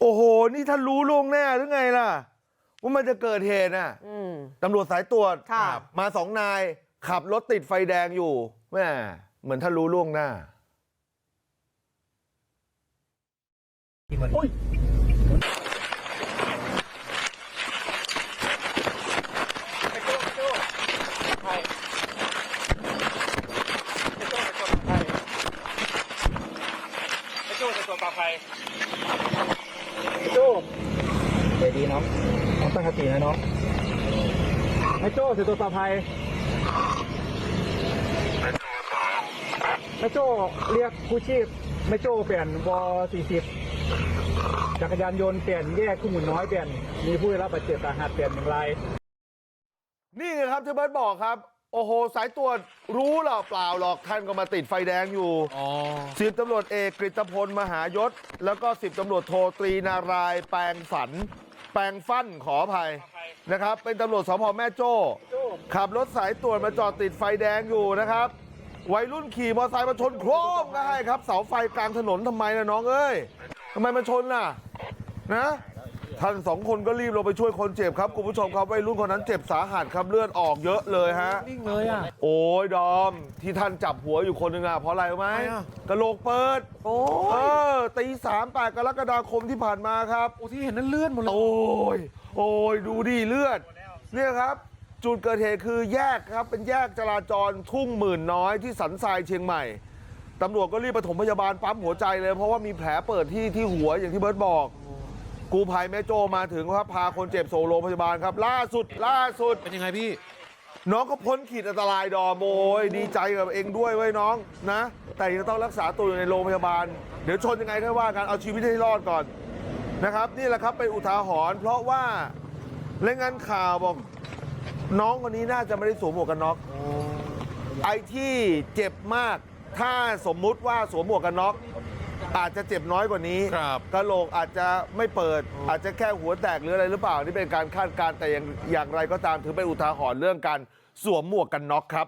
โอ้โหนี่ท่านรู้ล่วงหน้าหรือไงล่ะว่ามันจะเกิดเหตุน่ะอืมตำรวจสายตรวจค่ะมาสองนายขับรถติดไฟแดงอยู่แม่เหมือนท่านรู้ล่วงหน้าไอ้โจ้จะตัวปลาภัย โจ้เดี๋ยวดีน้ องน้องตั้งสตินะน้องไอ้โจ้เสียตัวปลอดภัยแม่โจ้เรียกกู้ชีพแม่โจ้เปลี่ยนว40จักรยานยนต์เปลี่ยนแยกขึ้นหมุนน้อยเปลี่ยนมีผู้ได้รับบาดเจ็บสาหัสเปลี่ยนหนึ่งรายนี่ไงครับที่เบิร์ตบอกครับ โอ้โห สายตรวจรู้หรอเปล่าหรอกท่านก็มาติดไฟแดงอยู่อ๋อสิบตำรวจเอกกฤตพลมหายศ แล้วก็สิบตำรวจโทตรีนารายณ์แปลงฝัน แปลงฟั่นขออภัยนะครับ เป็นตำรวจสพแม่โจ้ ขับรถสายตรวจมาจอดติดไฟแดงอยู่นะครับ วัยรุ่นขี่มอเตอร์ไซค์มาชนโครมก็ให้ครับ เสาไฟกลางถนนทำไมนะน้องเอ้ยทำไมมาชนล่ะ นะ ท่านสองคนก็รีบลงไปช่วยคนเจ็บครับคุณผู้ชมครับวัยรุ่นคนนั้นเจ็บสาหัสครับเลือดออกเยอะเลยฮะ นิ่งเลยอะ โอ้ยดอมที่ท่านจับหัวอยู่คนหนึ่งอะเพราะอะไรรู้ไหมทำไมอะ กระโหลกเปิด โอ้เออตีสามแปดกรกฎาคมที่ผ่านมาครับ โอ้ที่เห็นนั่นเลื่อนหมดเลยโอ้ย โอ้ย ดูดิเลือด เนี่ยครับ จุดเกิดเหตุคือแยกครับ เป็นแยกจราจรทุ่งหมื่นน้อยที่สันทรายเชียงใหม่ ตำรวจก็รีบปฐมพยาบาลปั๊มหัวใจเลย เพราะว่ามีแผลเปิดที่ที่หัวอย่างที่เบิร์ตบอก กูภัยแม่โจมาถึงครับพาคนเจ็บส่งโรงพยาบาลครับ ล่าสุดล่าสุด เป็นยังไงพี่ น้องก็พ้นขีดอันตรายดอมโอยดีใจกับเองด้วยไว้ยน้องนะ แต่ยังต้องรักษาตัวอยู่ในโรงพยาบาล เดี๋ยวชนยังไงค่อยว่ากันเอาชีวิตให้รอดก่อนนะครับ นี่แหละครับเป็นอุทาหรณ์เพราะว่ารายงานข่าวบอก น้องคนนี้น่าจะไม่ได้สวมหมวกกันน็อกไอ้ที่เจ็บมากถ้าสมมุติว่าสวมหมวกกันน็อก อาจจะเจ็บน้อยกว่านี้ครับกระโหลกอาจจะไม่เปิด อาจจะแค่หัวแตกหรืออะไรหรือเปล่านี่เป็นการคาดการณ์แต่อย่างอย่างไรก็ตามถือเป็นอุทาหรณ์เรื่องการสวมหมวกกันน็อกครับ